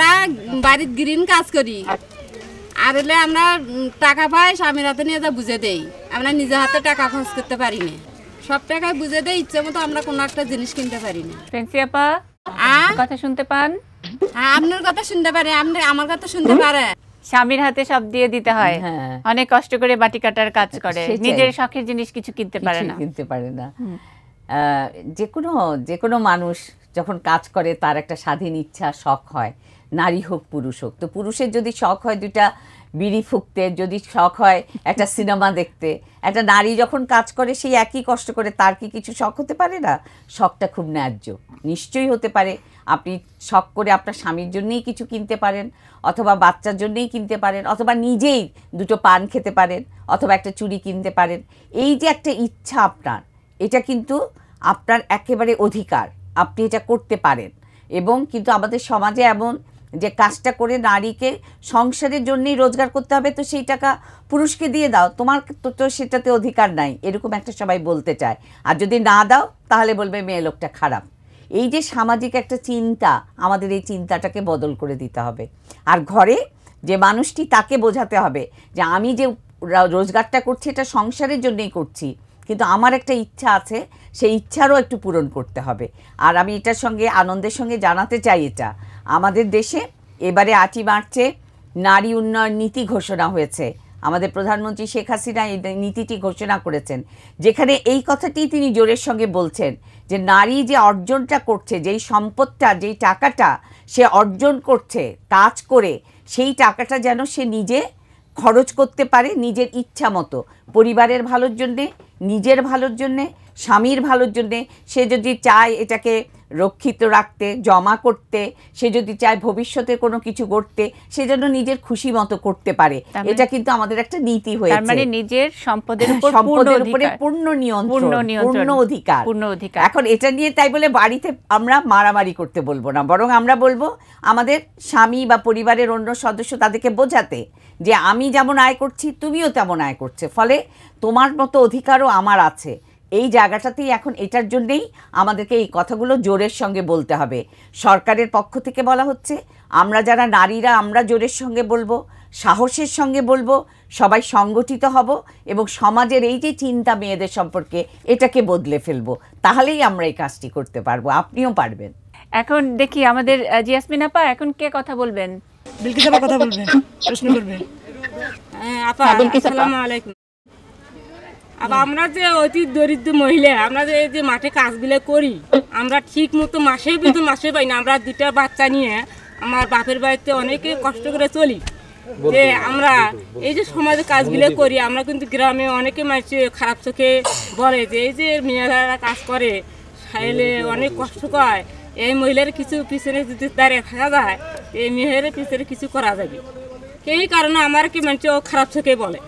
আমরা বাড়ির গ্রিন কাজ করি। আর হলে আমরা টাকা পাই স্বামীর হাতে নিয়ে যা বুঝে দেই। আমরা নিজের হাতে টাকা খরচ করতে পারি না। সব টাকায় বুঝে দেই ইচ্ছে মতো আমরা কোনো একটা জিনিস কিনতে পারি না। ফেন্সি আপা আ? কথা শুনতে পান? হ্যাঁ, আপনার কথা শুনতে পারে আপনি আমার কথা শুনতে পারে। স্বামীর হাতে সব দিয়ে দিতে হয়। হ্যাঁ। অনেক কষ্ট করে বাটি কাটার কাজ করে। নিজের শখের জিনিস কিছু কিনতে পারে না। কিনতে পারে না। আহ, যে কোনো যে কোনো মানুষ যখন কাজ করে তার একটা স্বাধীন ইচ্ছা শখ হয়। নারী হোক, পুরুষ হোক। তো পুরুষের যদি শখ হয় দুটা বিড়ি ফুঁকতে, যদি শখ হয় একটা সিনেমা দেখতে, একটা নারী যখন কাজ করে সেই একই কষ্ট করে, তার কি কিছু শখ হতে পারে না? শখটা খুব ন্যায্য। নিশ্চয়ই হতে পারে। আপনি শখ করে আপনার স্বামীর জন্যেই কিছু কিনতে পারেন, অথবা বাচ্চার জন্যেই কিনতে পারেন, অথবা নিজেই দুটো পান খেতে পারেন, অথবা একটা চুরি কিনতে পারেন। এই যে একটা ইচ্ছা আপনার, এটা কিন্তু আপনার একেবারে অধিকার। আপনি এটা করতে পারেন। এবং কিন্তু আমাদের সমাজে এমন যে কাজটা করে নারীকে সংসারের জন্যই রোজগার করতে হবে, তো সেই টাকা পুরুষকে দিয়ে দাও। তোমার তো তো সেটাতে অধিকার নাই, এরকম একটা সবাই বলতে চায়। আর যদি না দাও, তাহলে বলবে মেয়ে লোকটা খারাপ। এই যে সামাজিক একটা চিন্তা, আমাদের এই চিন্তাটাকে বদল করে দিতে হবে। আর ঘরে যে মানুষটি তাকে বোঝাতে হবে যে আমি যে রোজগারটা করছি, এটা সংসারের জন্যই করছি। কিন্তু আমার একটা ইচ্ছা আছে, সেই ইচ্ছারও একটু পূরণ করতে হবে। আর আমি এটার সঙ্গে, আনন্দের সঙ্গে জানাতে চাই এটা। আমাদের দেশে এবারে আটই মার্চে নারী উন্নয়ন নীতি ঘোষণা হয়েছে। আমাদের প্রধানমন্ত্রী শেখ হাসিনা এই নীতিটি ঘোষণা করেছেন। যেখানে এই কথাটি তিনি জোরের সঙ্গে বলছেন যে, নারী যে অর্জনটা করছে, যেই সম্পদটা, যেই টাকাটা সে অর্জন করছে, কাজ করে, সেই টাকাটা যেন সে নিজে খরচ করতে পারে নিজের ইচ্ছা মতো। পরিবারের ভালোর জন্যে, নিজের ভালোর জন্যে স্বামীর ভালোর জন্যে সে যদি চায় এটাকে রক্ষিত রাখতে জমা করতে সে যদি চায় ভবিষ্যতে কোনো কিছু করতে সে যেন নিজের খুশি মতো করতে পারে। মানে- এটা কিন্তু আমাদের একটা নীতি তার হয়েছে মানে নিজের সম্পদের উপর সম্পদের উপরে পূর্ণ নিয়ন্ত্রণ পূর্ণ নিয়ন্ত্রণ পূর্ণ অধিকার। পূর্ণ অধিকার। এখন এটা নিয়ে তাই বলে বাড়িতে আমরা মারামারি করতে বলব না বরং আমরা বলব আমাদের স্বামী বা পরিবারের অন্য সদস্য তাদেরকে বোঝাতে যে আমি যেমন আয় করছি তুমিও তেমন আয় করছে। ফলে তোমার মতো অধিকারও আমার আছে। এই জায়গাটাতেই এখন এটার জন্যেই আমাদেরকে এই কথাগুলো জোরের সঙ্গে বলতে হবে। সরকারের পক্ষ থেকে বলা হচ্ছে আমরা যারা নারীরা আমরা জোরের সঙ্গে বলব সাহসের সঙ্গে বলব সবাই সংগঠিত হব এবং সমাজের এই যে চিন্তা মেয়েদের সম্পর্কে এটাকে বদলে ফেলব। তাহলেই আমরা এই কাজটি করতে পারব। আপনিও পারবেন। এখন দেখি আমাদের জিয়াসমিন আপা এখন কে কথা বলবেন? বিলকিস আপা কথা বলবে প্রশ্ন করবে হ্যাঁ, আপা। আসসালামু আলাইকুম। আপা আমরা যে অতি দরিদ্র মহিলা আমরা যে এই যে মাঠে কাজগুলো করি আমরা ঠিক মতো মাসে বেতন মাসে পাই না। আমরা দুটা বাচ্চা নিয়ে আমার বাপের বাড়িতে অনেকে কষ্ট করে চলি। যে আমরা এই যে সমাজে কাজগুলো করি আমরা কিন্তু গ্রামে অনেকে মানুষ খারাপ চোখে বলে যে এই যে মেয়েরা কাজ করে সাইলে অনেক কষ্ট করে এই মহিলার কিছু পিছনে যদি দাঁড়িয়ে থাকা যায় এই মেয়ের পিছনে কিছু করা যাবে। এই কারণে আমার কি মানুষ খারাপ চোখে বলে।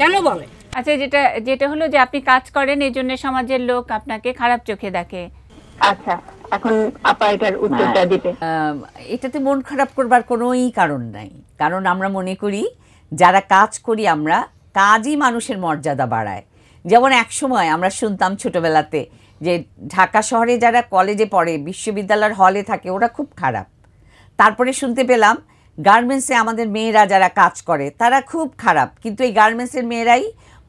কেন বলে? আচ্ছা যেটা যেটা হলো যে আপনি কাজ করেন এই জন্য সমাজের লোক আপনাকে খারাপ চোখে দেখে। আচ্ছা এখন আপা এটার উত্তরটা দিতে। এটাতে মন খারাপ করবার কোনোই কারণ নাই। কারণ আমরা মনে করি যারা কাজ করি আমরা কাজই মানুষের মর্যাদা বাড়ায়। যেমন একসময় আমরা শুনতাম ছোটবেলাতে যে ঢাকা শহরে যারা কলেজে পড়ে বিশ্ববিদ্যালয়ের হলে থাকে ওরা খুব খারাপ। তারপরে শুনতে পেলাম গার্মেন্টসে আমাদের মেয়েরা যারা কাজ করে তারা খুব খারাপ। কিন্তু এই গার্মেন্টসের মেয়েরাই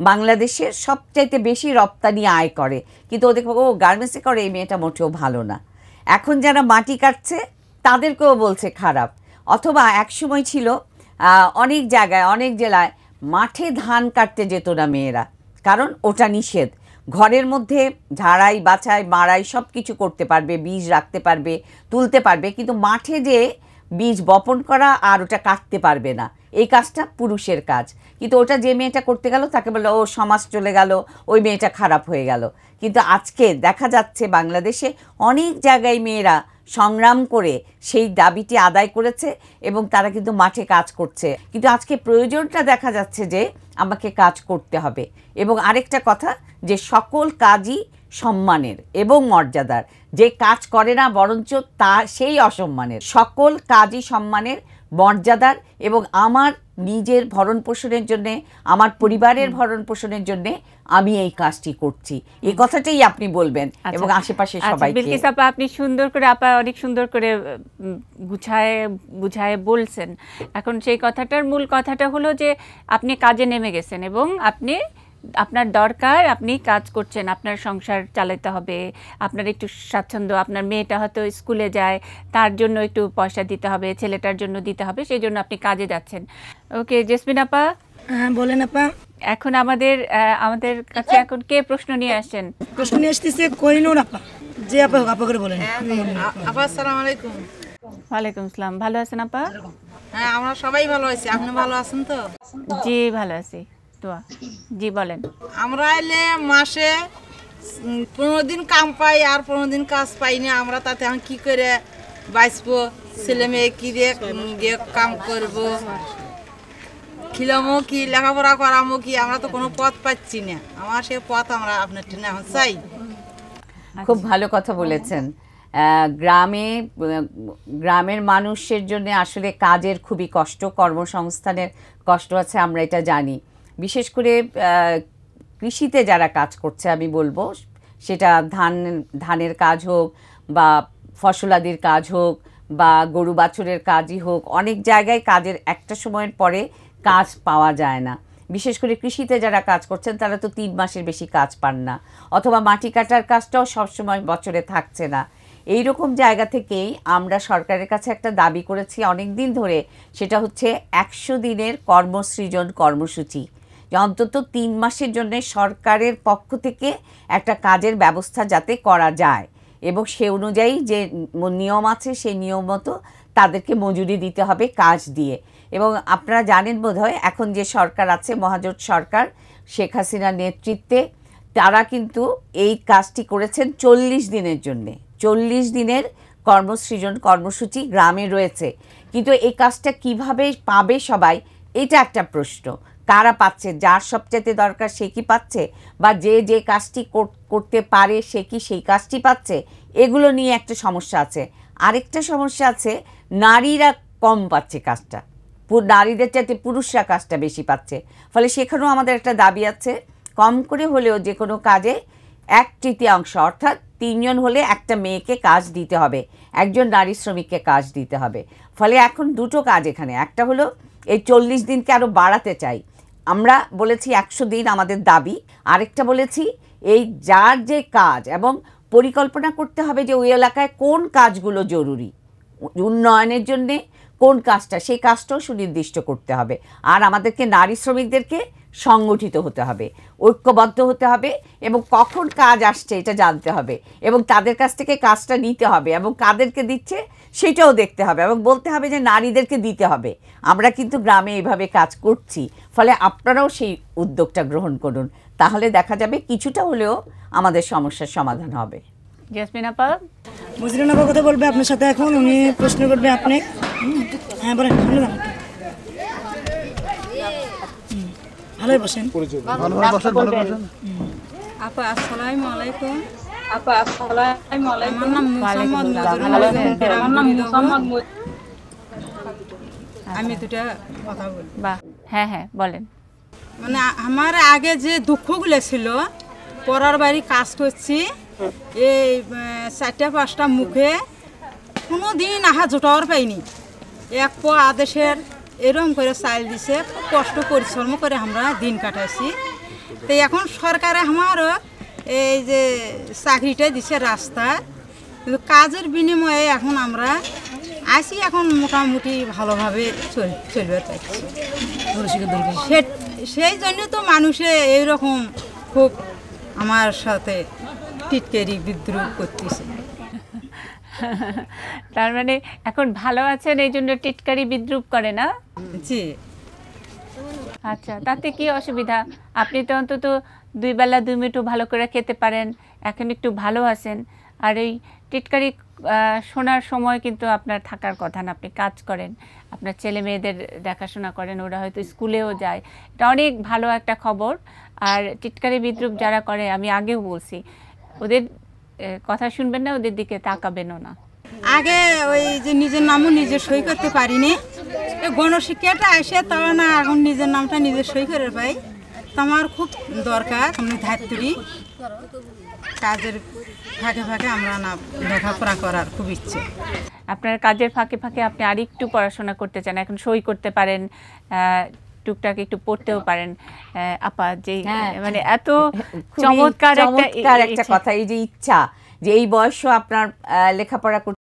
বাংলাদেশের সবচাইতে বেশি রপ্তানি আয় করে। কিন্তু ওদের ও গার্মেন্টসে করে এই মেয়েটা মোটেও ভালো না। এখন যারা মাটি কাটছে, তাদেরকেও বলছে খারাপ। অথবা এক সময় ছিল অনেক জায়গায়, অনেক জেলায় মাঠে ধান কাটতে যেত না মেয়েরা। কারণ ওটা নিষেধ। ঘরের মধ্যে ঝাড়াই, বাছাই, মাড়াই সব কিছু করতে পারবে, বীজ রাখতে পারবে, তুলতে পারবে। কিন্তু মাঠে যে বীজ বপন করা আর ওটা কাটতে পারবে না। এই কাজটা পুরুষের কাজ। কিন্তু ওটা যে মেয়েটা করতে গেল, তাকে বলল, ও, সমাজ চলে গেল, ওই মেয়েটা খারাপ হয়ে গেল। কিন্তু আজকে দেখা যাচ্ছে বাংলাদেশে অনেক জায়গায় মেয়েরা সংগ্রাম করে সেই দাবিটি আদায় করেছে এবং তারা কিন্তু মাঠে কাজ করছে। কিন্তু আজকে প্রয়োজনটা দেখা যাচ্ছে যে আমাকে কাজ করতে হবে। এবং আরেকটা কথা, যে সকল কাজই সম্মানের এবং মর্যাদার। যে কাজ করে না বরঞ্চ তা সেই অসম্মানের। সকল কাজই সম্মানের মর্যাদার এবং আমার নিজের ভরণ পোষণের জন্যে আমার পরিবারের ভরণ পোষণের জন্যে আমি এই কাজটি করছি। এই কথাটাই আপনি বলবেন আচ্ছা। এবং আশেপাশে সবাই বিলকিস আপা আপনি সুন্দর করে আপা অনেক সুন্দর করে গুছায় বুঝায় বলছেন। এখন সেই কথাটার মূল কথাটা হলো যে আপনি কাজে নেমে গেছেন এবং আপনি আপনার দরকার আপনি কাজ করছেন আপনার সংসার চালাতে হবে আপনার একটু স্বাচ্ছন্দ্য আপনার মেয়েটা হয়তো স্কুলে যায় তার জন্য একটু পয়সা দিতে হবে ছেলেটার জন্য দিতে হবে সেই জন্য আপনি কাজে যাচ্ছেন। ওকে জেসমিন আপা? হ্যাঁ বলেন আপা। এখন আমাদের আহ, আমাদের কাছে এখন কে প্রশ্ন নিয়ে আসছেন? প্রশ্ন নিয়ে আসতেছে কহিনুর আপা। যে আপা আপা করে বলেন। আপা আসসালামু আলাইকুম। ওয়ালাইকুম আসসালাম ভালো আছেন আপা? হ্যাঁ আমরা সবাই ভালো আছি। আপনি ভালো আছেন তো? জি ভালো আছি। দোয়া। জি বলেন। আমরা এলে মাসে পনেরো দিন কাম পাই আর পনেরো দিন কাজ পাই না। আমরা তাতে এখন কি করে বাঁচবো? ছেলে মেয়ে কি দিয়ে কাম করব? খিলামো কি লেখাপড়া করামো কি আমরা তো কোনো পথ পাচ্ছি না। আমার সে পথ আমরা আপনার টেনে এখন চাই। খুব ভালো কথা বলেছেন। গ্রামে গ্রামের মানুষের জন্য আসলে কাজের খুবই কষ্ট কর্মসংস্থানের কষ্ট আছে আমরা এটা জানি। বিশেষ করে কৃষিতে যারা কাজ করছে, আমি বলব, সেটা ধান, ধানের কাজ হোক বা ফসলাদির কাজ হোক বা গরু বাছুরের কাজই হোক, অনেক জায়গায় কাজের একটা সময়ের পরে কাজ পাওয়া যায় না। বিশেষ করে কৃষিতে যারা কাজ করছেন, তারা তো তিন মাসের বেশি কাজ পান না। অথবা মাটি কাটার কাজটাও সবসময় বছরে থাকছে না। এই রকম জায়গা থেকেই আমরা সরকারের কাছে একটা দাবি করেছি অনেক দিন ধরে, সেটা হচ্ছে একশো দিনের কর্মসৃজন কর্মসূচি। অন্তত তিন মাসের জন্য সরকারের পক্ষ থেকে একটা কাজের ব্যবস্থা যাতে করা যায়। এবং সে অনুযায়ী যে নিয়ম আছে সেই নিয়ম মতো তাদেরকে মজুরি দিতে হবে কাজ দিয়ে। এবং আপনারা জানেন বোধহয়, এখন যে সরকার আছে, মহাজোট সরকার, শেখ হাসিনার নেতৃত্বে, তারা কিন্তু এই কাজটি করেছেন চল্লিশ দিনের জন্যে। চল্লিশ দিনের কর্মসৃজন, কর্মসূচি গ্রামে রয়েছে। কিন্তু এই কাজটা কীভাবে পাবে সবাই, এটা একটা প্রশ্ন। কারা পাচ্ছে? যার সবচাইতে দরকার সে কি পাচ্ছে? বা যে যে কাজটি কর- করতে পারে সে কি সেই কাজটি পাচ্ছে? এগুলো নিয়ে একটা সমস্যা আছে। আরেকটা সমস্যা আছে, নারীরা কম পাচ্ছে কাজটা। নারীদের চাইতে পুরুষরা কাজটা বেশি পাচ্ছে। ফলে সেখানেও আমাদের একটা দাবি আছে, কম করে হলেও যে কোনো কাজে এক তৃতীয়াংশ, অর্থাৎ তিনজন হলে একটা মেয়েকে কাজ দিতে হবে, একজন নারী শ্রমিককে কাজ দিতে হবে। ফলে এখন দুটো কাজ এখানে। একটা হলো, এই চল্লিশ দিনকে আরও বাড়াতে চাই। আমরা বলেছি একশো দিন আমাদের দাবি। আরেকটা বলেছি, এই যার যে কাজ এবং পরিকল্পনা করতে হবে যে ওই এলাকায় কোন কাজগুলো জরুরি, উন্নয়নের জন্যে কোন কাজটা, সেই কাজটাও সুনির্দিষ্ট করতে হবে। আর আমাদেরকে নারী শ্রমিকদেরকে সংগঠিত হতে হবে, ঐক্যবদ্ধ হতে হবে এবং কখন কাজ আসছে এটা জানতে হবে এবং তাদের কাছ থেকে কাজটা নিতে হবে এবং কাদেরকে দিচ্ছে সেটাও দেখতে হবে এবং বলতে হবে যে নারীদেরকে দিতে হবে। আমরা কিন্তু গ্রামে এইভাবে কাজ করছি ফলে আপনারাও সেই উদ্যোগটা গ্রহণ করুন। তাহলে দেখা যাবে কিছুটা হলেও আমাদের সমস্যার সমাধান হবে। জেসমিন আপা? মজরিন আপা কথা বলবে আপনার সাথে এখন উনি প্রশ্ন করবে আপনি। হ্যাঁ বলেন ভালোই বসেন। আপা আসসালামু আলাইকুম। আপা আসসালামু আলাইকুম। আমার নাম আমি দুটা কথা বলি। বাহ। হ্যাঁ হ্যাঁ বলেন। মানে আমার আগে যে দুঃখগুলো ছিল, পরার বাড়ি কাজ করছি, এই চারটা, পাঁচটা মুখে কোনো দিন আহা জোটাওয়ার পাইনি। এক পো আদেশের এরম করে চাল দিছে কষ্ট, পরিশ্রম করে আমরা দিন কাটাইছি। তো এখন সরকারে আমারও এই যে চাকরিটা দিছে রাস্তা কিন্তু কাজের বিনিময়ে এখন আমরা আসি এখন মোটামুটি ভালোভাবে চল চলবে চাইছি সেই জন্য তো মানুষে এইরকম খুব আমার সাথে টিটকেরি বিদ্রুপ করতেছে। তার মানে এখন ভালো আছেন এই জন্য টিটকারি বিদ্রুপ করে না? জি। আচ্ছা তাতে কি অসুবিধা? আপনি তো অন্তত দুই বেলা দুই মিনিটও ভালো করে খেতে পারেন এখন একটু ভালো আছেন। আর এই টিটকারি শোনার সময় কিন্তু আপনার থাকার কথা না। আপনি কাজ করেন, আপনার ছেলে মেয়েদের দেখাশোনা করেন, ওরা হয়তো স্কুলেও যায়। এটা অনেক ভালো একটা খবর। আর টিটকারি বিদ্রুপ যারা করে, আমি আগেও বলছি, ওদের কথা শুনবেন না, ওদের দিকে তাকাবেনও না। আগে ওই যে নিজের নামও নিজে সই করতে পারিনি। গণশিক্ষাটা এসে তাও না, এখন নিজের নামটা নিজের সই করে পাই। তো আমার খুব দরকার, আমি ধাত্রী। কাজের ফাঁকে ফাঁকে আমরা না লেখাপড়া করার খুব ইচ্ছে আপনার কাজের ফাঁকে ফাঁকে আপনি আর একটু পড়াশোনা করতে চান এখন সই করতে পারেন আহ, টুকটাক একটু পড়তেও পারেন আহ, আপা যে হ্যাঁ। মানে এত চমৎকার একটা। কথা এই যে ইচ্ছা যে এই বয়সও আপনার আহ, লেখাপড়া করতে